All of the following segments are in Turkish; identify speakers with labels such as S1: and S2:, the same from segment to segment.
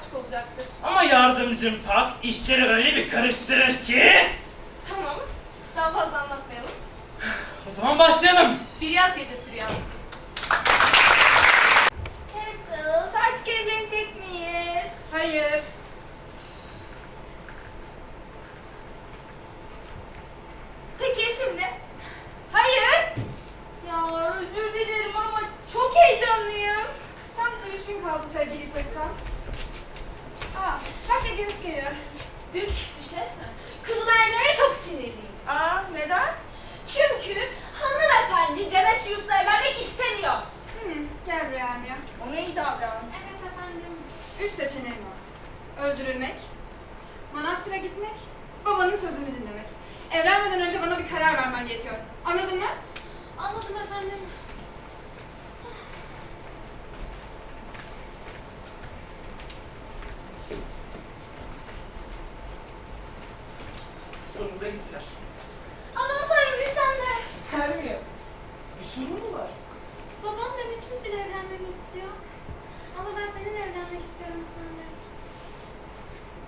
S1: aşık olacaktır.
S2: Ama yardımcım Pak işleri öyle bir karıştırır ki.
S1: Tamam. Daha fazla anlatmayalım.
S2: O zaman başlayalım.
S1: Bir yaz gecesi rüyası. Cassels artık evlenecek miyiz? Hayır. Peki ya şimdi? Hayır. Ya özür dilerim ama çok heyecanlıyım. Sadece üç gün kaldı sevgili İpek'ten. Aa, bak hediyemiz geliyor. Dük, düşersen. Kızıl evlere çok sinirliyim.
S3: Aa neden?
S1: Çünkü hanımefendi Demetrius'la evlenmek istemiyor.
S4: Hı, gel buraya Ermiye.
S3: Ona iyi davran.
S1: Evet efendim.
S4: Üç seçeneğim var. Öldürülmek, manastıra gitmek, babanın sözünü dinlemek. Evlenmeden önce bana bir karar vermen gerekiyor. Anladın mı?
S1: Anladım efendim.
S5: Sonunda gittiler.
S1: Aman tanrım insanlar.
S5: Hermiye, bir sorun mu var?
S1: Babam Demetrius ile evlenmemi istiyor. Ama ben seninle evlenmek istiyorum İskender.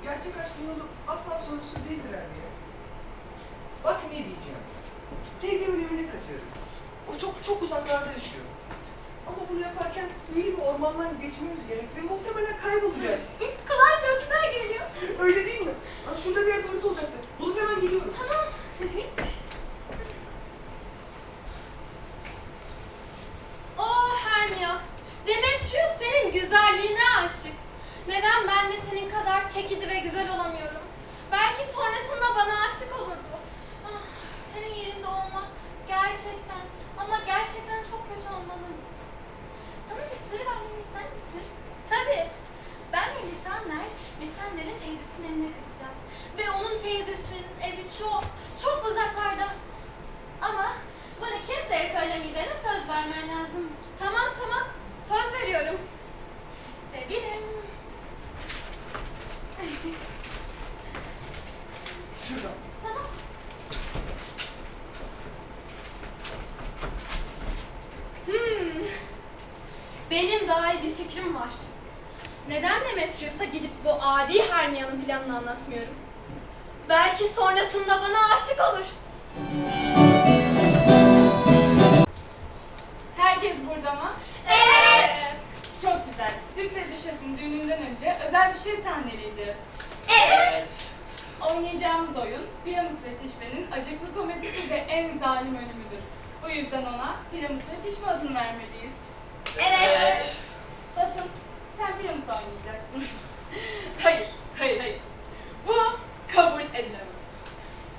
S5: Gerçek aşkın yolu asla sonsuz değildir Hermiye. Bak ne diyeceğim. Teyzemin evine kaçarız. O çok çok uzaklarda yaşıyor. Ama bunu yaparken büyülü bir ormandan geçmemiz gerek ve muhtemelen kaybolacağız.
S1: Kulağa çok güzel geliyor.
S5: Öyle değil mi? Aa, şurada bir yerde harita olacaktı. Bulup hemen geliyorum.
S1: Tamam. Oh Hermia, Demetrius senin güzelliğine aşık. Neden ben de senin kadar çekici ve güzel olamıyorum? Belki sonrasında bana aşık olurdu. Ah, senin yerinde olmak gerçekten ama gerçekten çok kötü olmalı. Sana bir sır vermemi ister misin? Tabii. Ben ve Lisander, Lisander'in teyzesinin evine kaçacağız. Ve onun teyzesinin evi çok, çok uzaklarda. Ama bunu kimseye söylemeyeceğine söz vermen lazım. Tamam tamam. Söz veriyorum. Sevgilim.
S5: Şuradan.
S1: Tamam. Hmm. Benim daha iyi bir fikrim var. Neden Demetrius'a gidip bu adi Hermia'nın planını anlatmıyorum? Belki sonrasında bana aşık olur.
S3: Herkes burada mı?
S1: Evet.
S3: Çok güzel. Dük ve Düşes'in düğününden önce özel bir şey sahneleyeceğiz.
S1: Evet.
S3: Oynayacağımız oyun Piramus ve Tişbe'nin acıklı komedisi ve en zalim ölümüdür. Bu yüzden ona Piramus ve Tişbe adını vermeliyiz.
S1: Evet.
S3: Batın, sen Piramus oynayacaksın.
S6: Hayır, hayır, hayır. Bu kabul edilemez.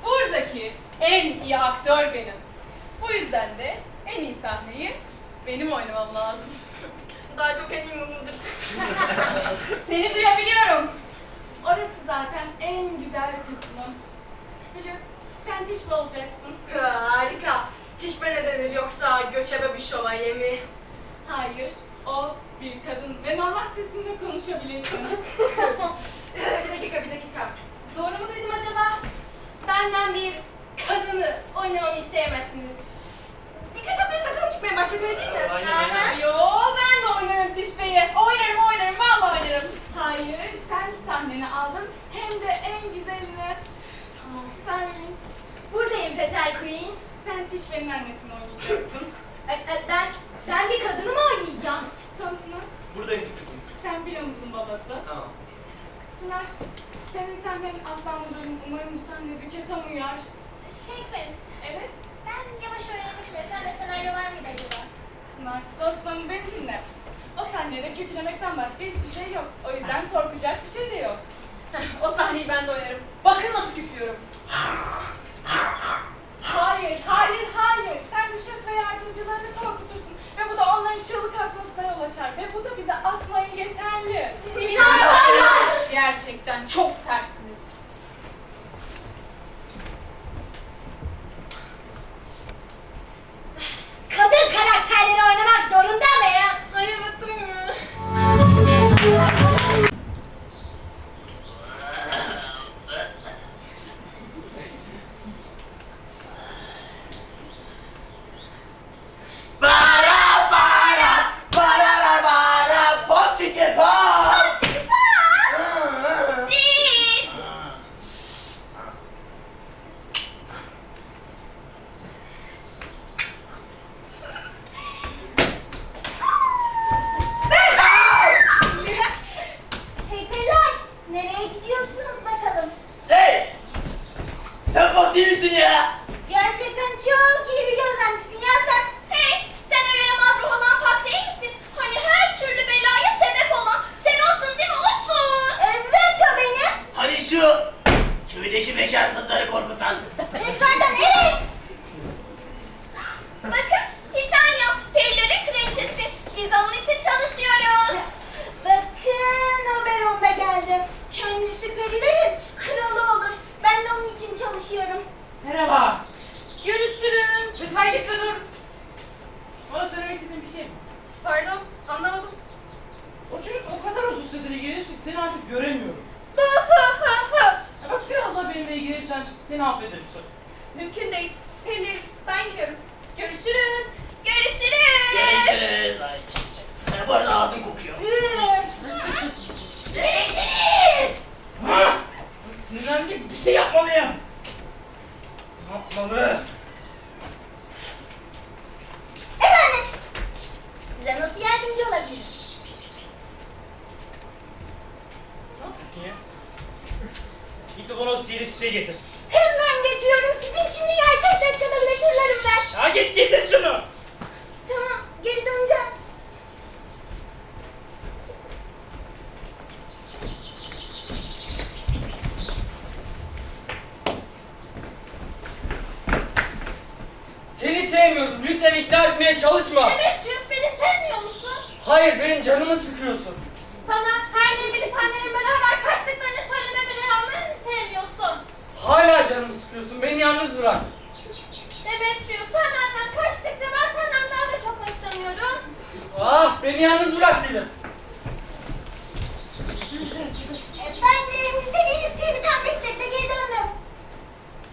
S6: Buradaki en iyi aktör benim. Bu yüzden de en iyi sahneyi benim oynamam lazım.
S1: Daha çok en iyi mızmızcık.
S6: Seni duyabiliyorum.
S3: Orası zaten en güzel kısmı. Blue, sen Tişbe olacaksın.
S7: Harika. Tişbe ne denir yoksa göçebe bir şövalye mi?
S3: Hayır, o bir kadın ve normal sesinle konuşabilirsin.
S1: bir dakika bir dakika. Doğru mu duydum acaba? Benden bir kadını oynamamı isteyemezsiniz. Birkaç haftaya sakalım çıkmaya başladı öyle değil mi?
S2: Aynen,
S1: Aha.
S2: aynen.
S1: Yo ben de oynarım Tişbe'yi. Oynarım oynarım vallahi oynarım.
S3: Hayır, sen sahneni aldın hem de en güzelini. Tamam, Starling.
S1: Buradayım Peter Queen.
S3: Sen Tişbe'nin annesini oynayacaksın.
S1: E, e, ben ben bir kadını mı oynayacağım?
S3: Thompson'a
S5: Buradayım Kıbrıs.
S3: sen biliyor musun babası?
S5: Tamam.
S3: Sınar, senin sahnen aslanlı bölüm. Umarım bu sahne Düke tam uyar.
S1: Şey Prince,
S3: Evet,
S1: ben yavaş öğrenmek de sende senaryo var mıydı acaba?
S3: Sınar. Dostum beni dinle. O sahnede kökülemekten başka hiçbir şey yok. O yüzden korkacak bir şey de yok.
S6: O sahneyi ben de oynarım. Bakın nasıl küplüyorum.
S3: Hayır, hayır, hayır. Sen düşes ve yardımcılarını korkutursun. Onların çığlık atmasına yol açar. Ve bu da bize asmaya yeterli.
S1: İnanmıyorlar!
S6: Gerçekten çok sertsiniz.
S8: Çalışıyorum.
S2: Merhaba.
S1: Görüşürüz.
S2: Lütfen gitme dur. Bana söylemek istediğin bir şey mi?
S1: Pardon, anlamadım.
S2: O çocuk o kadar uzun süredir ilgileniyorsun ki seni artık göremiyorum. Ya bak biraz daha benimle ilgilenirsen seni affederim söz.
S1: Mümkün değil. Pelin, ben gidiyorum. Görüşürüz.
S8: Görüşürüz.
S2: Görüşürüz. Ay çık. Ya bu arada ağzın kokuyor.
S8: Görüşürüz.
S2: Ha! Sinirlenecek bir şey yapmalıyım. Ne yapmalı?
S8: Efendim. Size nasıl yardımcı olabilirim?
S2: Ne yapıyorsun ya? Git de bana o sihirli çiçeği getir.
S8: Hemen getiriyorum. Sizin için 40 dakikada bile turlarım ben.
S2: Ya git getir şunu.
S8: Tamam, geri döneceğim.
S9: Seni sevmiyorum. Lütfen ikna etmeye çalışma.
S10: Demetrius beni sevmiyor musun?
S9: Hayır benim canımı sıkıyorsun.
S10: Sana her ne bilisenlerin beraber kaçtıklarını söylememe rağmen mi sevmiyorsun?
S9: Hala canımı sıkıyorsun. Beni yalnız bırak.
S10: Demetrius sen benden kaçtıkça ben senden daha da çok hoşlanıyorum.
S9: Ah beni yalnız bırak dedim.
S8: Efendim, istediğiniz şeyi kahvedecek de geri döndüm.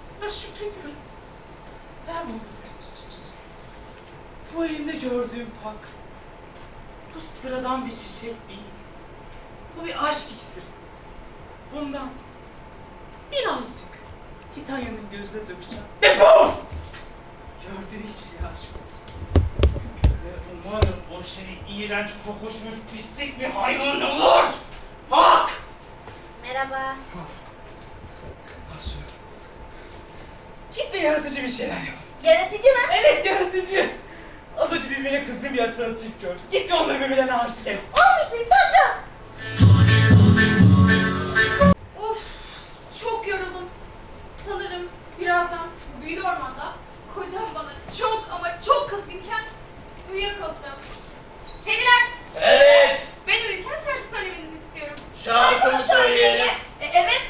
S2: Sana şükrediyorum. Ben bu. Bu elimde gördüğüm pak. Bu sıradan bir çiçek değil. Bu bir aşk iksiri. Bundan birazcık Titanya'nın gözüne dökeceğim. Ve puf! Gördüğü şeye aşık olsun. Ve umarım o şey iğrenç kokuşmuş pislik bir hayvan olur. Bak!
S8: Merhaba.
S2: Al şunu. Git de yaratıcı bir şeyler yap.
S8: Yaratıcı mı?
S2: Evet yaratıcı. Az önce birbirine kızdığım bir yaratığı çift gördüm. Git de onları birbirlerine aşık et.
S8: Olmuş bir patron.
S1: Of, çok yoruldum. Sanırım birazdan bu büyülü ormanda kocam bana çok ama çok kızgınken uyuyakalacağım. Periler,
S2: Evet.
S1: ben uyurken şarkı söylemenizi istiyorum.
S2: Şarkımı söyleyelim.
S1: E, evet,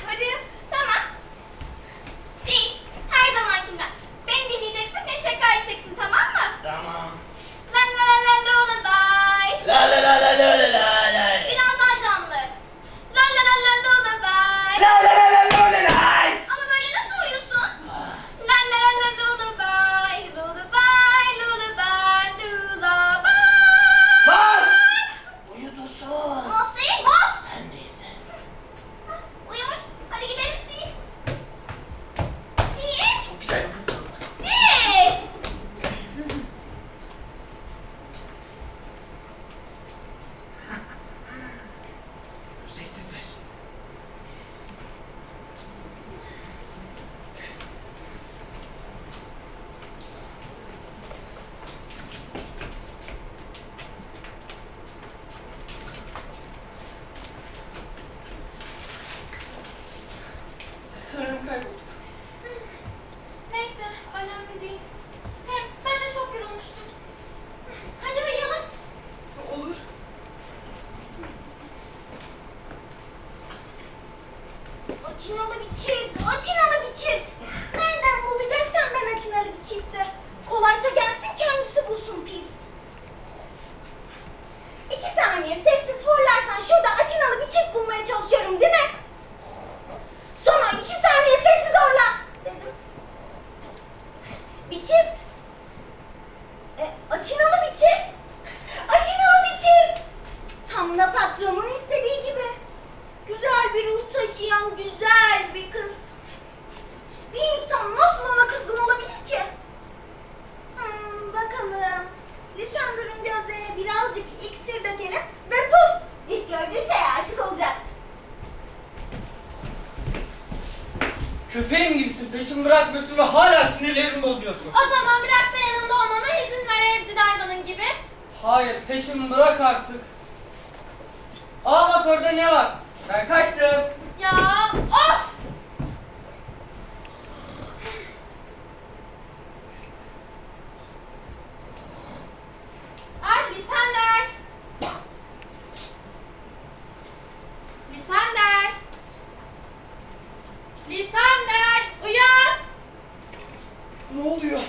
S8: Tam da patronun istediği gibi. Güzel bir ruh taşıyan güzel bir kız. Bir insan nasıl ona kızgın olabilir ki? Hmm, bakalım. Lisandra'nın gözlerine birazcık iksir dökelim ve puf! İlk gördüğü şeye aşık olacak.
S9: Köpeğim gibisin. Peşimi bırakmıyorsun ve hala sinirlerimi bozuyorsun.
S10: O zaman bırak da yanında olmama izin ver evcil hayvanın gibi.
S9: Hayır peşimi bırak artık. Aa bak orada ne var? Ben kaçtım.
S10: Ya of!
S8: Ay Lisander! Lisander! Lisander! Uyan! Ne
S1: oluyor?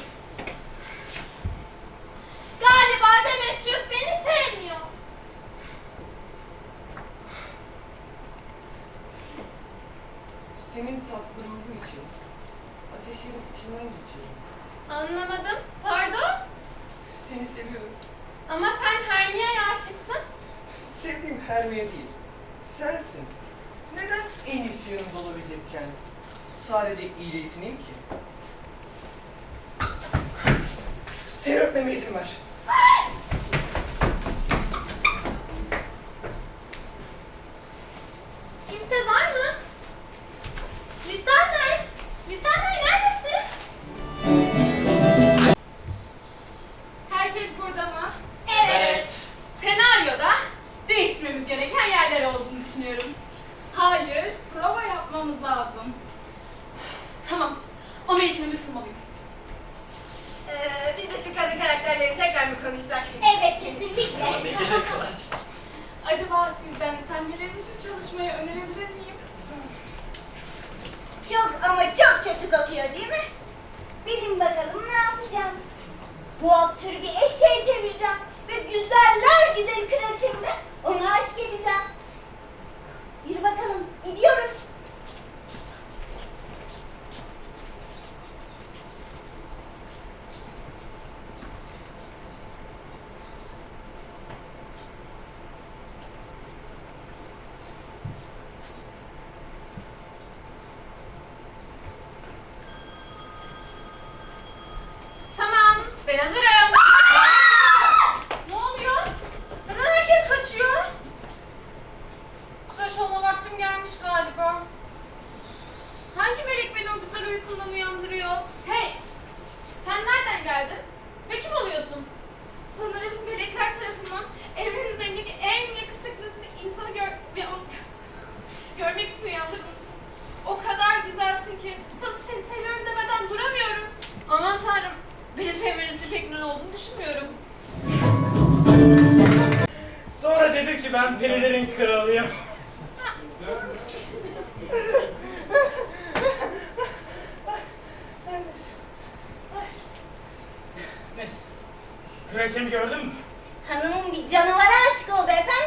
S2: kraliçemi gördün mü?
S8: Hanımım bir canavara aşık oldu efendim.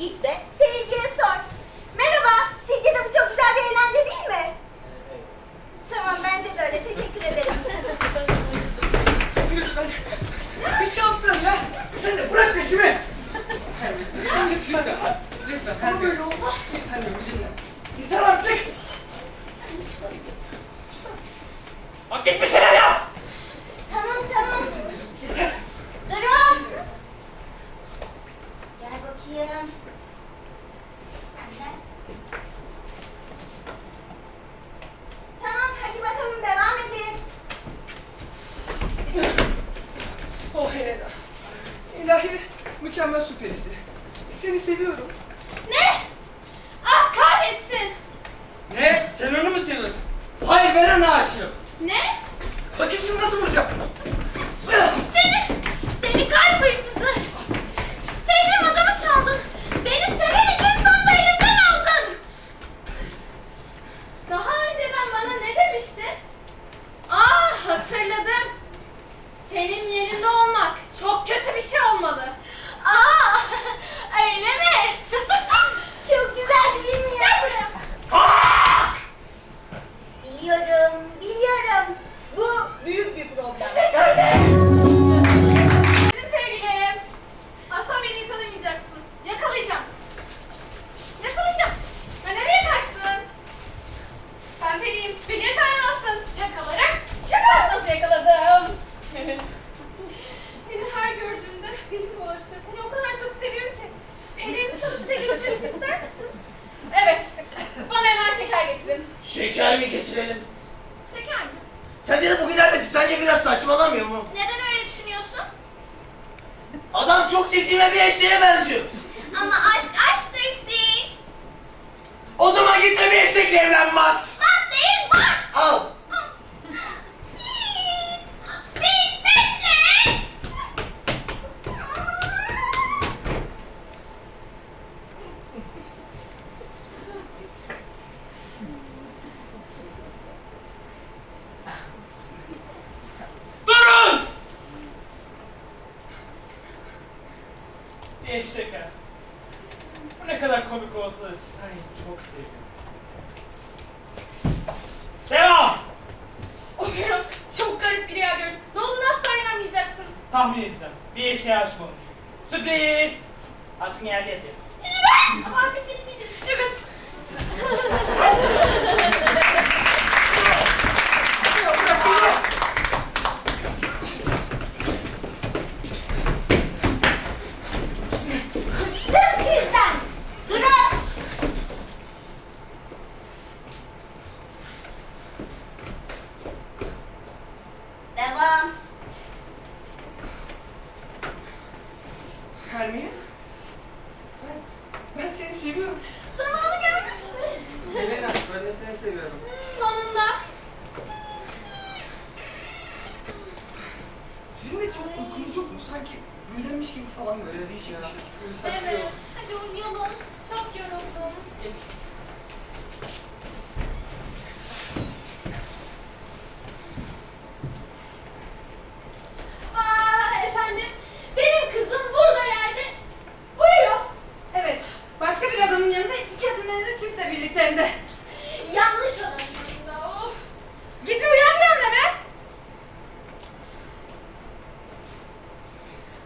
S8: Git de seyirciye sor. Merhaba, sizce de bu çok güzel bir eğlence değil mi? Tamam, bence de öyle. Teşekkür ederim.
S5: Lütfen. Bir şans ver ya. Sen de bırak peşimi.
S9: Lütfen. Lütfen. Her
S5: böyle olmaz ki.
S9: Her böyle bizimle.
S5: Yeter artık.
S2: Bak
S8: gitmişsin. seguro. Bu
S2: ne kadar komik olsa Titanic çok seviyorum. Devam!
S1: Oberon çok garip bir rüya gördüm. Ne olduğunu asla inanmayacaksın.
S2: Tahmin edeceğim. Bir eşeğe aşık olmuş. Sürpriz! Aşkın yerde yatıyor.
S1: Evet.
S8: Bıktım sizden. Durun. Devam.
S5: Hermione. Ben, ben seni seviyorum.
S10: Zamanı gelmişti.
S9: Helena ben de seni seviyorum.
S10: Sonunda.
S5: Sizinle çok uykunuz yok mu? Sanki büyülenmiş gibi falan böyle değişik bir şey.
S10: Evet. Hadi uyuyalım. Çok yoruldum.
S4: Aa efendim, benim kızım burada yerde uyuyor. Evet, başka bir adamın yanında iki atın önünde çiftle birlikte hem de.
S10: Yanlış adamın yanında. Of.
S4: Git bir uyandır onları.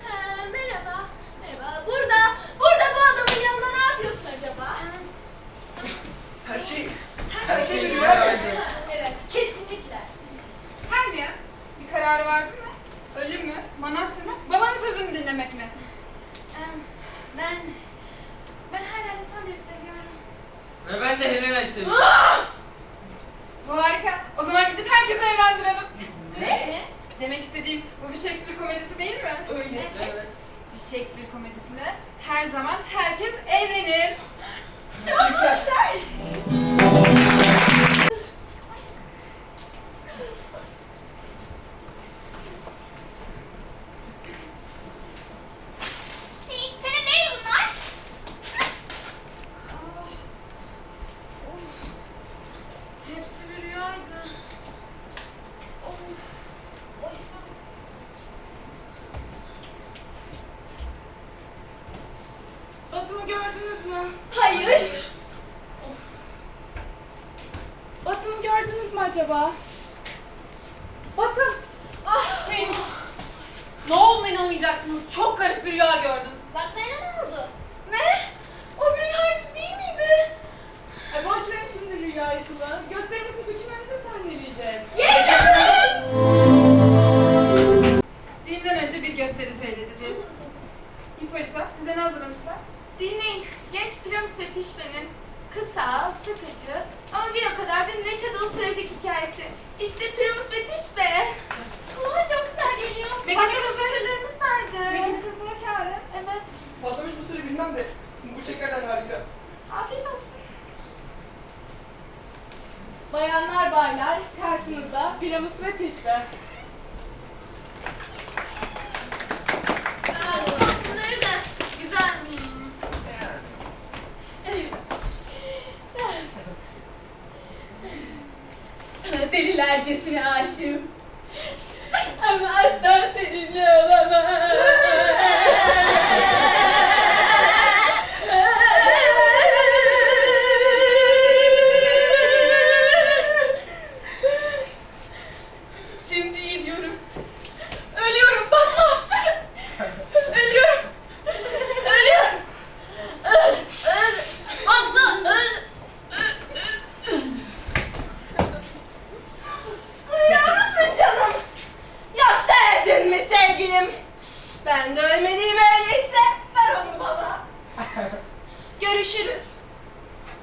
S10: Ha, merhaba. Merhaba. Burada, burada bu adamın yanında ne yapıyorsun acaba?
S5: Her şey,
S9: Her
S5: her şey bir
S9: şey
S5: rüya.
S9: rüyaydı.
S10: Evet, kesinlikle.
S4: Hermione, bir kararı verdin mi? Ölüm mü, manastır mı, babanın sözünü dinlemek mi?
S10: Ben, ben hala Lisandro'yu seviyorum.
S9: Ve ben de Helena'yı seviyorum.
S4: Bu harika. O zaman gidip herkese evlendirelim.
S10: Ne?
S4: Demek istediğim bu bir Shakespeare komedisi değil mi?
S5: Öyle.
S9: Evet.
S4: Bir Shakespeare komedisinde her zaman herkes evlenir.
S8: Sid
S3: Batımı gördünüz mü?
S10: Hayır.
S3: Batımı gördünüz mü acaba? Batım!
S1: Ah Henüz. Ne olduğuna inanmayacaksınız. Çok garip bir rüya gördüm.
S10: Baklarına ne oldu?
S1: Ne? O bir rüyaydı değil miydi?
S3: Ay boş verin şimdi rüyayı kılı. Gösterimizi dükkanında sahneleyeceğiz.
S4: Düğünden önce bir gösteri seyredeceğiz. Hippolyta, bize ne hazırlamışlar?
S1: Dinleyin. Genç Primus ve Tişbe'nin kısa, sıkıcı ama bir o kadar da neşe dolu trajik hikayesi. İşte Primus ve Tişbe. Kulağa çok güzel geliyor.
S4: Mekanik
S1: Bakın
S4: kızlar-
S1: sırlarımız nerede?
S4: Mekanik kızına çağırın.
S1: Evet.
S5: Patlamış mısırı bilmem de bu şekerden harika.
S1: Afiyet olsun.
S3: Bayanlar baylar karşınızda Primus ve Tişbe.
S1: Bunları da güzel. Sana delilercesine aşığım. Ama asla seninle olamam. Sevgilim? Ben de ölmeliyim öyleyse. Ver onu bana. Görüşürüz.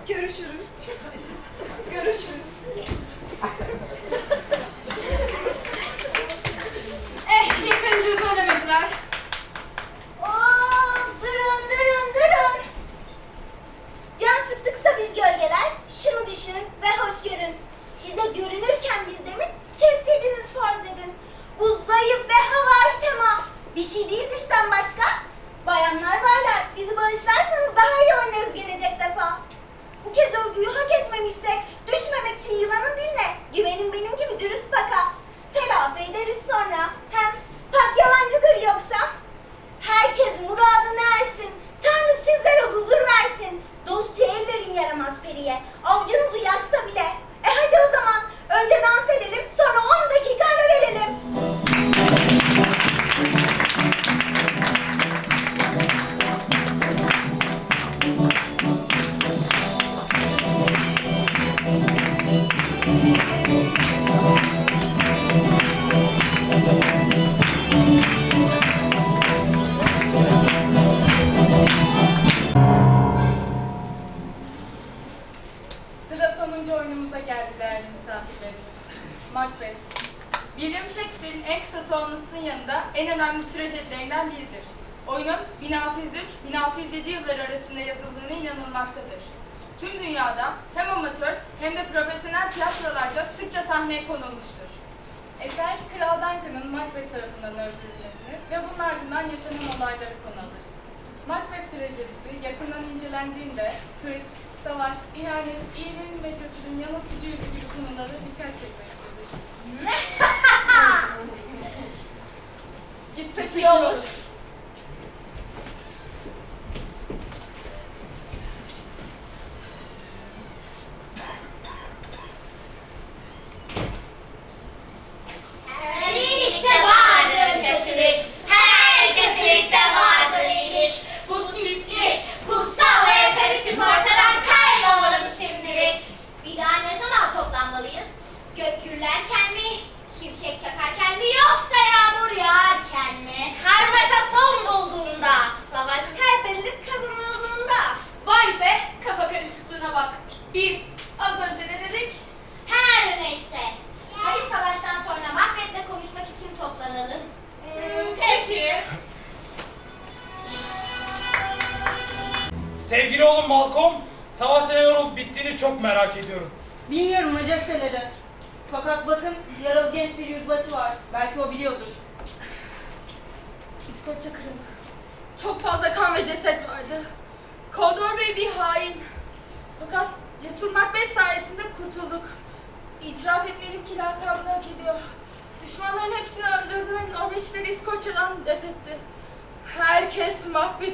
S1: Görüşürüz. Görüşürüz. Bir şey değil düşten başka. Bayanlar varlar. Bizi bağışlarsanız daha iyi oynarız gelecek
S4: defa. Bu kez
S11: övgüyü hak etmemişsek düşmemek için yılanın diline güvenin benim gibi dürüst baka. Telafi ederiz sonra. Hem pak yalancıdır yoksa. Herkes muradını ersin. hem de profesyonel tiyatrolarca sıkça sahneye konulmuştur. Eser, Kral Duncan'ın Macbeth tarafından öldürülmesini ve bunun ardından yaşanan olayları konu alır. Macbeth trajedisi yakından incelendiğinde hırs, savaş, ihanet, iyiliğin ve kötülüğün yanıltıcı yüzü gibi konulara dikkat çekmektedir. Gitsek iyi olur.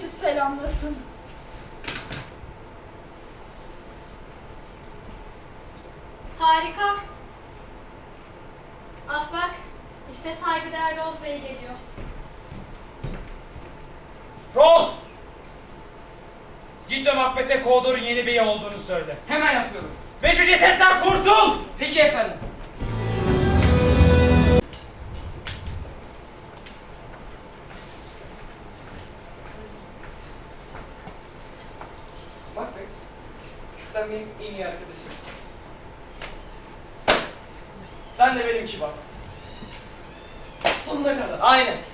S12: bizi selamlasın.
S10: Harika. Ah bak, işte saygıdeğer Rose Bey geliyor.
S2: Rose! Git ve Macbeth'e Kovdor'un yeni beyi olduğunu söyle.
S9: Hemen yapıyorum.
S2: Ve şu cesetten kurtul!
S9: Peki efendim.
S5: Aynen.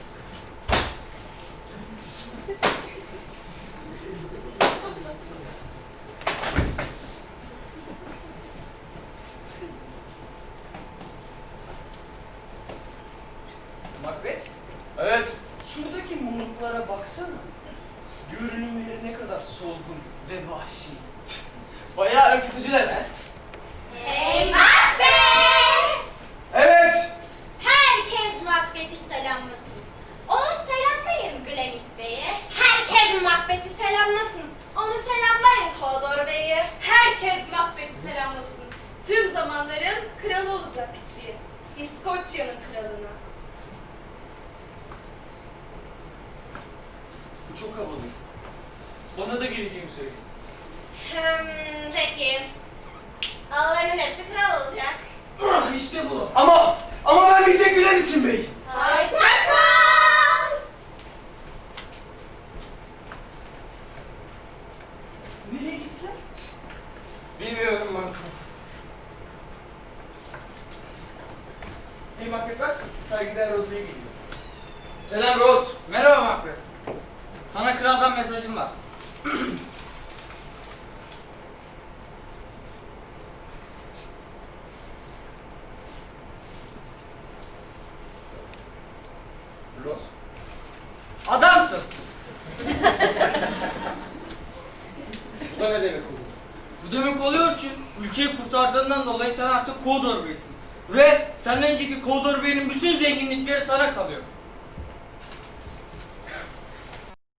S9: esse mês.